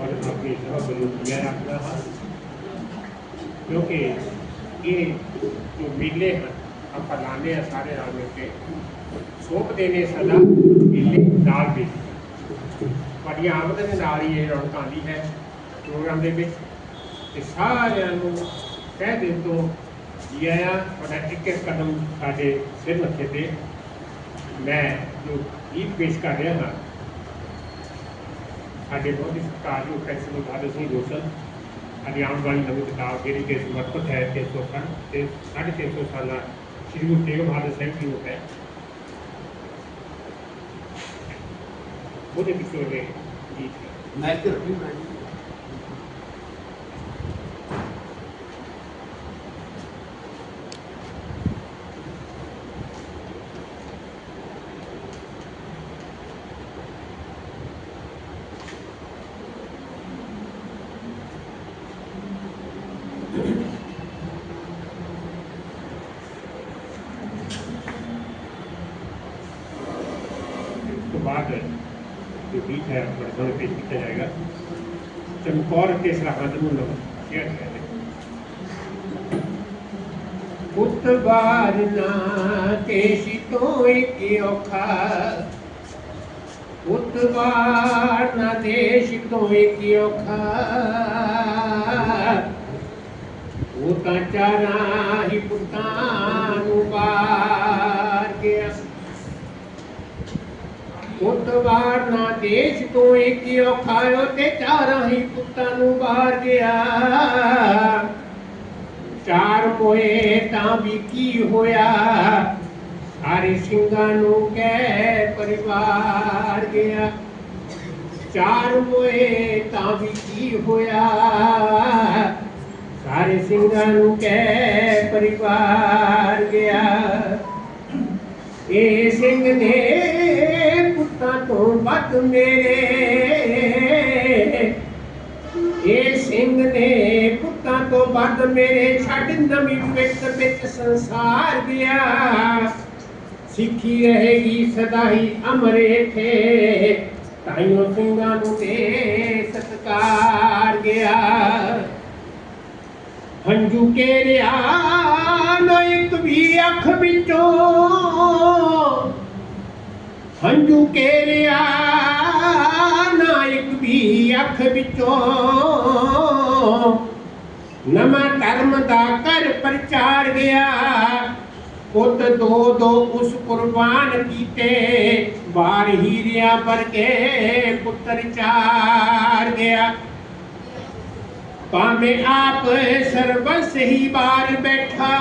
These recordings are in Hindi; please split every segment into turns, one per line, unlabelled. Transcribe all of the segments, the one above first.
और अपनी सहयोग किया रखना है क्योंकि ये जो मेले हैं, हम फलाने हैं सारे राज्यों के, सौंप देने सदा मेले दाल बेची पर आमदनी आमदन रही है रौनक आँदी है, प्रोग्राम के सारू कह दिन तो जी आया, और एक एक कदम साढ़े सिर मथे पर मैं ਜੋ ਗੀਤ ਪੇਸ਼ ਕਰ ਰਿਹਾ ਹਾਂ ਸਾਡੇ ਬਹੁਤ ਹੀ ਸਤਿਕਾਰਯੋਗ ਪ੍ਰੋਫੈਸਰ ਬਾਦਲ ਸਿੰਘ ਗੋਸਲ ਸਾਡੀ ਆਉਣ ਵਾਲੀ ਨਵੀਂ ਕਿਤਾਬ ਜਿਹੜੀ ਕਿ ਸਮਰਪਿਤ ਹੈ 300 ਖੰਡ ਤੇ 350 ਸਾਲਾ ਸ਼੍ਰੀ ਗੁਰੂ ਤੇਗ ਬਹਾਦਰ ਸਾਹਿਬ ਜੀ ਨੂੰ ਹੈ ਉਹਦੇ ਵਿੱਚੋਂ ਇਹ ਗੀਤ ਹੈ ਮੈਂ ਤੇ ਰੱਖੀ
ਮੈਂ
ਉਸ ਤੋਂ ਬਾਅਦ ਜੋ ਗੀਤ ਹੈ ਬੜੇ ਸੋਹਣੇ ਪੇਸ਼ ਕੀਤਾ ਜਾਏਗਾ ਚਮਕੌਰ ਤੇ ਸਰਹੰਦ ਨੂੰ ਲੋ ਸ਼ੇਅਰ ਕਰਦੇ ਪੁੱਤ ਬਾਰਨਾ ਕੇਸ਼ੀ ਤੋਂ ਇੱਕ ਔਖਾ ਪੁੱਤ ਬਾਰਨਾ ਦੇਸ਼ ਤੋਂ ਇੱਕ ਔਖਾ ਉਹ ਤਾਂ ਚਾਰਾਂ ਹੀ ਪੁੱਤਾਂ ਨੂੰ ਬਾਰ કોટવાડના દેશ તો એકીઓ ખાયો તે ચારહી પોતાનું બહાર ગયા ચાર કોએ તા બીકી હોયા સારે સિંગાનું કે પરિવાર ગયા ચાર કોએ તા બીકી હોયા સારે સિંગાનું કે પરિવાર ગયા એ સિંગ ને ਨੂੰ ਕਹਿ ਪਰਿਵਾਰ ਗਿਆ ਇਹ ਸਿੰਘ ਨੇ ਪੁੱਤਾਂ ਤੋਂ ਵੱਧ ਮੇਰੇ ਇਹ ਸਿੰਘ ਨੇ ਪੁੱਤਾਂ ਤੋਂ ਵੱਧ ਮੇਰੇ ਛੱਡ ਨਵੀਂ ਪਿੱਤ ਵਿੱਚ ਸੰਸਾਰ ਗਿਆ ਸਿੱਖੀ ਰਹੇਗੀ ਸਦਾ ਹੀ ਅਮਰੇ ਥੇ ਤਾਈਓ ਸਿੰਘਾਂ ਨੂੰ ਤੇ ਸਤਕਾਰ ਗਿਆ ਹੰਝੂ ਕੇਰਿਆ ਨਾ ਇੱਕ ਵੀ ਅੱਖ ਵਿੱਚੋਂ ਹੰਝੂ ਕੇਰਿਆ ਨਾ ਇੱਕ ਵੀ ਅੱਖ ਵਿੱਚੋਂ ਨਵਾਂ ਧਰਮ ਦਾ ਕਰ ਪ੍ਰਚਾਰ ਗਿਆ ਪੁੱਤ ਦੋ ਦੋ ਉਸ ਕੁਰਬਾਨ ਕੀਤੇ ਬਾਰ ਹੀਰਿਆਂ ਵਰਗੇ ਪੁੱਤਰ ਚਾਰ ਗਿਆ ਭਾਵੇਂ ਆਪ ਸਰਬੰਸ ਹੀ ਬਾਰ ਬੈਠਾ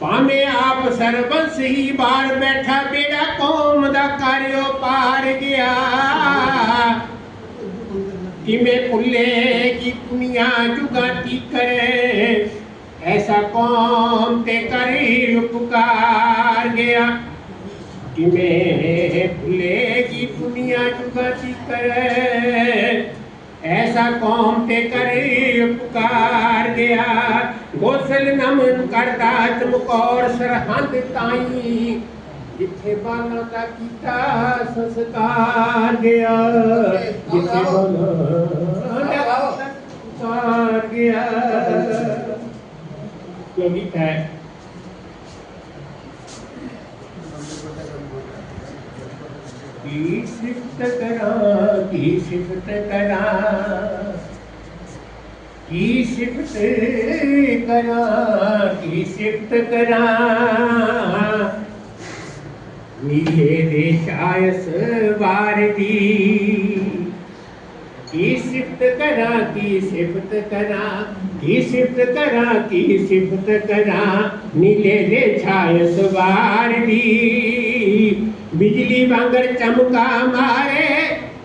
ਭਾਵੇਂ ਆਪ ਸਰਬੰਸ ਹੀ ਬਾਰ ਬੈਠਾ ਬੇੜਾ ਕੌਮ ਦਾ ਕਰਿਓ ਪਾਰ ਗਿਆ ਕਿਵੇਂ ਭੁੱਲੇ ਕਿ ਦੁਨੀਆ ਜੁਗਾਤੀ ਕਰੇ ਐਸਾ ਕੌਮ ਤੇ ਕਰੀ ਉਪਕਾਰ ਗਿਆ ਕਿਵੇਂ ਭੁੱਲੇ ਕਿ ਦੁਨੀਆ ਜੁਗਾਤੀ ਕਰੇ ਐਸਾ ਕੌਮ ਤੇ ਕਰੇ ਉਪਕਾਰ ਗਿਆ ਗੋਸਲ ਨਮਨ ਕਰਦਾ ਚਮਕੌਰ ਸਰਹੰਦ ਤਾਈ ਜਿੱਥੇ ਬਾਲਾਂ ਦਾ ਕੀਤਾ ਸੰਸਕਾਰ ਗਿਆ ਜਿੱਥੇ ਬਾਲਾਂ ਦਾ ਸੰਸਕਾਰ ਗਿਆ ਜੋ ਗੀਤ ਹੈ ਕੀ ਸਿਫਤ ਕਰਾਂ ਕੀ ਸਿਫਤ ਕਰਾਂ की शिफ्ट करा, की शिफ्ट करा। मेरे देशायस बार दी। की शिफ्ट करा, की शिफ्ट करा, की शिफ्ट करा, की शिफ्ट करा। नीले ले छायस बार दी। बिजली वांगर चमका मारे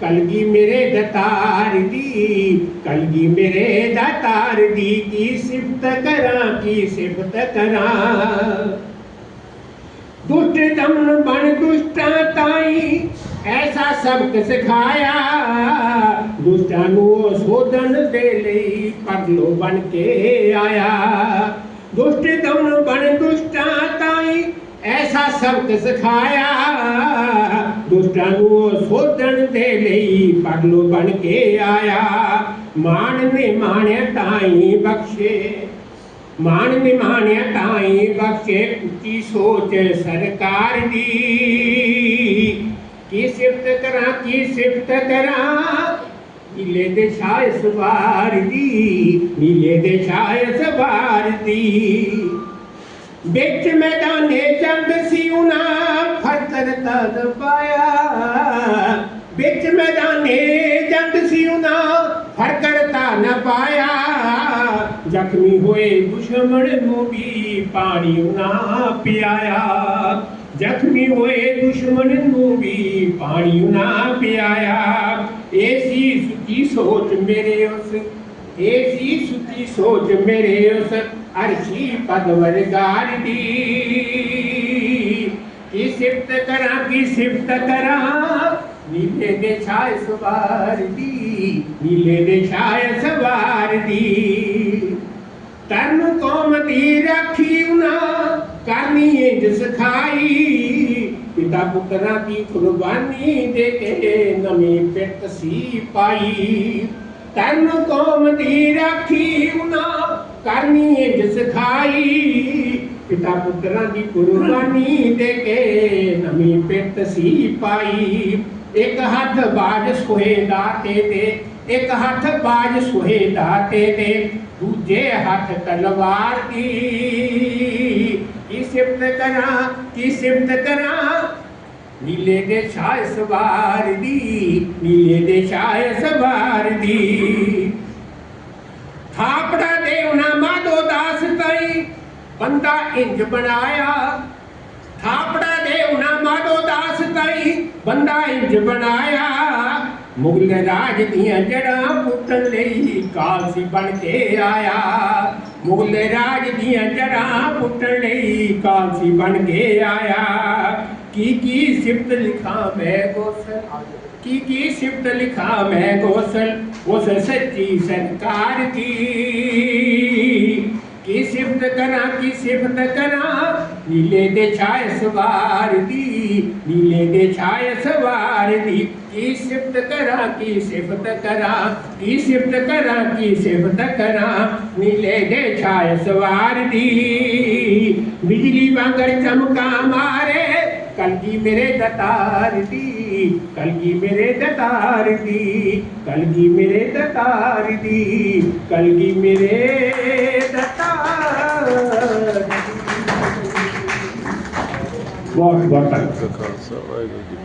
कलगी मेरे दतार दी, कलगी मेरे दतार दी, की सिफत करा, की सिफत करा। दुष्ट दमन बन दुष्टा ताई, ऐसा सबक सिखाया। दुष्टा नु सोधन दे परलो बन के आया। दुष्ट दमन बन दुष्टा ताई, ऐसा सबक सिखाया। दुष्टानु शोधन ते लई पगलो बन के आया मान ने माण्या ताई बख्शे मान ने ताई बख्शे कुकी सोच सरकार दी की सिफत करा की सिफत करा नीले दे शाय सवार दी नीले दे शाय सवार दी बिच मैदाने चंद सी उना करता न पाया। बिच मैदाने जंग सियुना फर करता न पाया। जख्मी हुए दुश्मन भी पानी ना पियाया। जख्मी हुए दुश्मन भी पानी ना पियाया। ऐसी सुखी सोच मेरे उस, ऐसी सुखी सोच मेरे उस, अर्शी पदवरगार दी। की सिफ्त करा, की सिफ्त करा। नीले दे देशाय सवार दी, नीले दे देशाय सवार दी। तन कौम दी राखी उना, करनी है जिस खाई। पिता पुत्रा की कुर्बानी दे के नमी पेट सी पाई। तन कौम दी राखी उना, करनी है जिस खाई। पिता पुत्र पुत्रानी गुरुवानी देखे, नमी पेट सी पाई एक हाथ बाज सोहे दाते दे, एक हाथ बाज सोहे दाते दे, दूजे हाथ तलवार की। की सिमत करा, की सिमत करा? नीले दे शाह सवार दी नीले दे शाह ਬੰਦਾ ਇੰਜ ਬਣਾਇਆ ਥਾਪੜਾ ਦੇ ਉਹਨਾਂ ਮਾਧੋ ਦਾਸ ਤਈ ਬੰਦਾ ਇੰਜ ਬਣਾਇਆ ਮੁਗਲ ਰਾਜ ਦੀਆਂ ਜੜਾਂ ਪੁੱਟਣ ਲਈ ਕਾਲਸੀ ਬਣ ਕੇ ਆਇਆ ਮੁਗਲ ਰਾਜ ਦੀਆਂ ਜੜਾਂ ਪੁੱਟਣ ਲਈ ਕਾਲਸੀ ਬਣ ਕੇ ਆਇਆ ਕੀ ਕੀ ਸਿਫਤ ਲਿਖਾਂ ਮੈਂ ਗੋਸਲ ਕੀ ਕੀ ਸਿਫਤ ਲਿਖਾਂ ਮੈਂ ਗੋਸਲ ਉਸ ਸੱਚੀ ਸਰਕਾਰ ਦੀ की सिफत करा की सिफत करा नीले दे छाय सवार दी, नीले दे छाय सवार दी। की सिफत करा, की सिफत करा, की सिफत करा, की सिफत करा। नीले दे छाय सवार दी, बिजली वांगर चमका मारे। कल की मेरे दतार दी, कल की मेरे दतार दी, कल की मेरे दतार दी, कल की मेरे got
time.